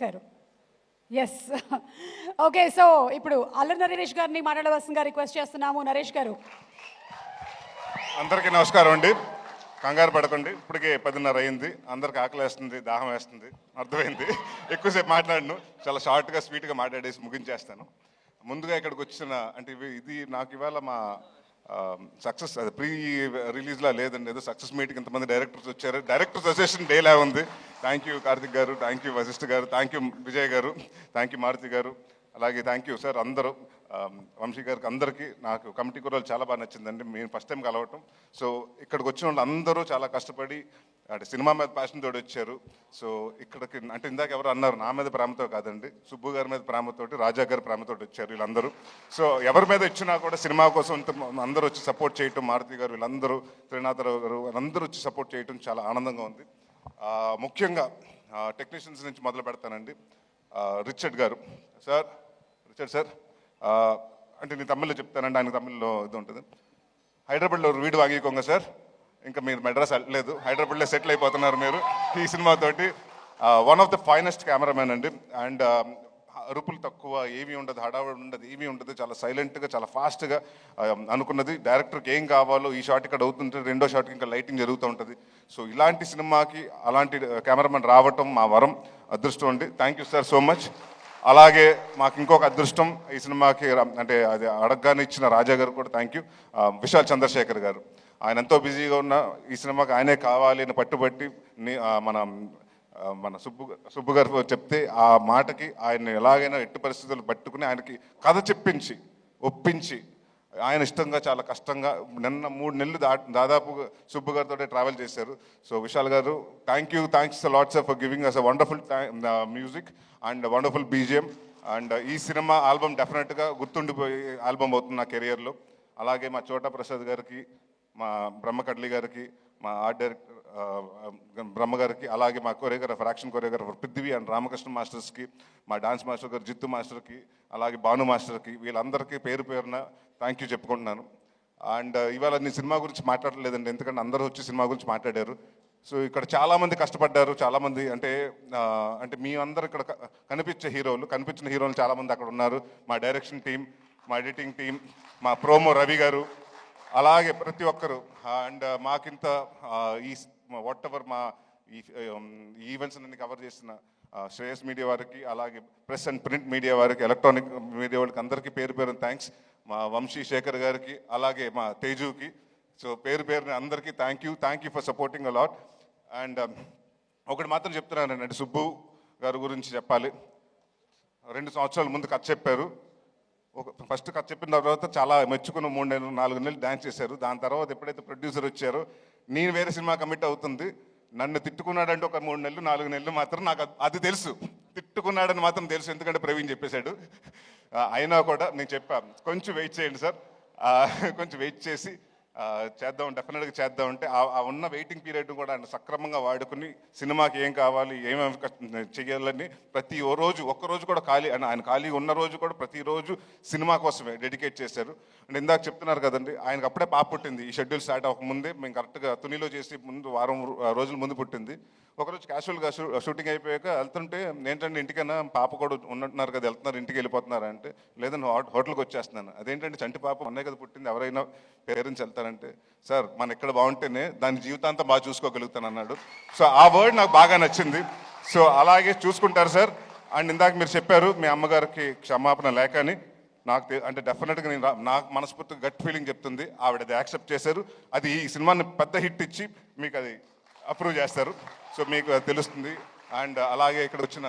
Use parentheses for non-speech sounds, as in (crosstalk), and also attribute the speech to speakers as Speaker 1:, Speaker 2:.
Speaker 1: ఇచ్చారు yes okay so ఇప్పుడు అల్లు నరేష్ గారిని మాట్లాడవలసిందిగా రిక్వెస్ట్ చేస్తున్నాము. నరేష్ గారు.
Speaker 2: అందరికీ నమస్కారం అండి. కంగారు పడకండి. ఇప్పటికే పదిన్నర అయింది. అందరికి ఆకలి వేస్తుంది దాహం వేస్తుంది అర్థమైంది. (laughs) ఎక్కువసేపు మాట్లాడను. చాలా షార్ట్గా స్వీట్గా మాట్లాడేసి ముగించేస్తాను. ముందుగా ఇక్కడికి వచ్చిన అంటే ఇవి- ఇది నాకు ఇవాళ మా సక్సెస్ అది ప్రీ రిలీజ్లా లేదండి. ఏదో సక్సెస్ మీట్కి ఇంతమంది డైరెక్టర్స్ వచ్చారు. డైరెక్టర్స్ అసోసియేషన్ డేలా ఉంది. థ్యాంక్ యూ కార్తిక్ గారు. థ్యాంక్ యూ వశిష్ఠ గారు. థ్యాంక్ యూ విజయ్ గారు. థ్యాంక్ యూ మారుతి గారు. అలాగే థ్యాంక్ యూ సార్ అందరూ. Um, వంశీ గారికి అందరికీ నాకు కమిటీ కూరలు చాలా బాగా నచ్చిందండి. మేము ఫస్ట్ టైం కలవటం. సో ఇక్కడికి వచ్చిన వాళ్ళు అందరూ చాలా కష్టపడి అంటే సినిమా మీద ప్యాషన్ తోటి వచ్చారు. సో ఇక్కడికి అంటే ఇందాక ఎవరు అన్నారు నా మీద ప్రేమతో కాదండి. సుబ్బు గారి మీద ప్రేమతోటి రాజా గారి ప్రేమతోటి వచ్చారు వీళ్ళందరూ. సో ఎవరి మీద ఇచ్చినా కూడా సినిమా కోసం ఇంత అందరూ వచ్చి సపోర్ట్ చేయటం మారుతి గారు వీళ్ళందరూ త్రినాథరావు గారు వీళ్ళందరూ వచ్చి సపోర్ట్ చేయటం చాలా ఆనందంగా ఉంది. ముఖ్యంగా టెక్నీషియన్స్ నుంచి మొదలు పెడతానండి. రిచర్డ్ గారు. సార్ రిచర్డ్ సార్ అంటే నేను తమిళ్ళో చెప్తానండి ఆయన తమిళ్ళో ఇది ఉంటుంది. హైదరాబాద్లో వీడు వాగికోంగ సార్. ఇంకా మీరు మెడ్రాస్ వెళ్ళలేదు. హైదరాబాద్లో సెటిల్ అయిపోతున్నారు మీరు ఈ సినిమాతోటి. One of the finest cameraman అండి. అండ్ అరుపులు తక్కువ ఏమీ ఉండదు హడావుడి ఉండదు ఏమీ ఉండదు. చాలా సైలెంట్గా చాలా ఫాస్ట్గా అనుకున్నది. డైరెక్టర్కి ఏం కావాలో ఈ షాట్ ఇక్కడ అవుతుంటే రెండో షాట్కి ఇంకా లైటింగ్ జరుగుతూ ఉంటుంది. సో ఇలాంటి సినిమాకి అలాంటి కెమెరామెన్ రావటం మా వరం అదృష్టం అండి. Thank you sir so much అలాగే మాకు ఇంకొక అదృష్టం ఈ సినిమాకి అంటే అది అడగగానే ఇచ్చిన రాజా గారు కూడా థ్యాంక్ యూ విశాల్ చంద్రశేఖర్ గారు. ఆయన ఎంతో బిజీగా ఉన్న ఈ సినిమాకి ఆయనే కావాలి అని పట్టుబట్టి మన మన సుబ్బు సుబ్బు గారు చెప్తే ఆ మాటకి ఆయన ఎలాగైనా ఎట్టి పరిస్థితులు పట్టుకుని ఆయనకి కథ చెప్పించి ఒప్పించి ఆయన ఇష్టంగా చాలా కష్టంగా నిన్న మూడు నెలలు దా దాదాపు సుబ్బు గారితో ట్రావెల్ చేశారు. సో విశాల్ గారు thank you thanks lots for giving us a wonderful music and wonderful BGM and ఈ సినిమా ఆల్బమ్ డెఫినెట్గా గుర్తుండిపోయే ఆల్బమ్ అవుతుంది నా కెరియర్లో అలాగే మా చోటా ప్రసాద్ గారికి మా బ్రహ్మకడ్లి గారికి మా ఆర్ట్ డైరెక్టర్ బ్రహ్మగారికి అలాగే మా choreographer action choreographer Prithvi and Ramakrishna మాస్టర్స్కి మా డాన్స్ మాస్టర్ గారు జిత్తు మాస్టర్కి అలాగే భాను మాస్టర్కి వీళ్ళందరికీ పేరు పేరున థ్యాంక్ యూ చెప్పుకుంటున్నాను. అండ్ ఇవాళ నేను సినిమా గురించి మాట్లాడలేదండి ఎందుకంటే అందరూ వచ్చి సినిమా గురించి మాట్లాడారు. సో ఇక్కడ చాలామంది కష్టపడ్డారు చాలామంది అంటే అంటే మీ అందరు ఇక్కడ కనిపించే హీరోలు కనిపించిన హీరోలు చాలామంది అక్కడ ఉన్నారు. మా డైరెక్షన్ టీం మా ఎడిటింగ్ టీం మా ప్రోమో రవి గారు అలాగే ప్రతి ఒక్కరు. అండ్ మాకింత ఈ వాట్ ఎవర్ మా ఈ ఈవెంట్స్ అన్ని కవర్ చేసిన శ్రేయస్ మీడియా వారికి అలాగే ప్రెస్ అండ్ ప్రింట్ మీడియా వారికి ఎలక్ట్రానిక్ మీడియా వాళ్ళకి అందరికీ పేరు పేరు థ్యాంక్స్ మా వంశీ శేఖర్ గారికి అలాగే మా తేజుకి. సో పేరు పేరుని అందరికీ thank you thank you for supporting a lot and ఒకటి మాత్రం చెప్తున్నానండి. సుబ్బు గారి గురించి చెప్పాలి. రెండు సంవత్సరాల ముందు కథ చెప్పారు. ఫస్ట్ కథ చెప్పిన తర్వాత చాలా మెచ్చుకున్న మూడు నెలలు నాలుగు నెలలు డ్యాన్స్ చేశారు. దాని తర్వాత ఎప్పుడైతే ప్రొడ్యూసర్ వచ్చారో నేను వేరే సినిమా కమిట్ అవుతుంది. నన్ను తిట్టుకున్నాడంటే ఒక మూడు నెలలు నాలుగు నెలలు మాత్రం నాకు అది- తెలుసు. తిట్టుకున్నాడని మాత్రం తెలుసు. ఎందుకంటే ప్రవీణ్ చెప్పేశాడు. అయినా కూడా నేను చెప్పాను. కొంచెం వెయిట్ చేయండి సార్. కొంచెం వెయిట్ చేసి చేద్దాం డెఫినెట్గా చేద్దాం అంటే ఆ ఉన్న వెయిటింగ్ పీరియడ్ కూడా ఆయన సక్రమంగా వాడుకుని సినిమాకి ఏం కావాలి ఏమేమి చేయాలని ప్రతి ఓ రోజు ఒక్క రోజు కూడా ఖాళీ ఆయన ఆయన ఖాళీ ఉన్న రోజు కూడా ప్రతిరోజు సినిమా కోసమే డెడికేట్ చేశారు. అంటే ఇందాక చెప్తున్నారు కదండి ఆయనకు అప్పుడే పాప పుట్టింది. ఈ షెడ్యూల్ స్టార్ట్ అవ్వక ముందే మేము కరెక్ట్గా తునిలో చేసి ముందు వారం రోజుల ముందు పుట్టింది. ఒకరోజు క్యాషువల్గా షూ షూటింగ్ అయిపోయాక వెళ్తుంటే ఏంటంటే ఇంటికైనా పాప కూడా ఉన్నట్టున్నారు కదా వెళ్తున్నారు ఇంటికి వెళ్ళిపోతున్నారు అంటే లేదని హోట- హోటల్కి వచ్చేస్తున్నాను. అదేంటంటే చంటి పాప? అన్నయ్య కదా పుట్టింది ఎవరైనా పేరెంట్స్ వెళ్తారంటే. సార్ మన ఎక్కడ బాగుంటేనే దాని జీవితాంతం బాగా చూసుకోగలుగుతాను అన్నాడు. సో ఆ వర్డ్ నాకు బాగా నచ్చింది. సో అలాగే చూసుకుంటారు సార్. అండ్ ఇందాక మీరు చెప్పారు మీ అమ్మగారికి క్షమాపణ లేక అని. నాకు అంటే డెఫినెట్గా నేను నాకు మనస్ఫూర్తిగా గట్ ఫీలింగ్ చెప్తుంది. ఆవిడ అది యాక్సెప్ట్ చేశారు. అది ఈ సినిమాని పెద్ద హిట్ ఇచ్చి మీకు అది అప్రూవ్ చేస్తారు. సో మీకు తెలుస్తుంది. అండ్ అలాగే ఇక్కడ వచ్చిన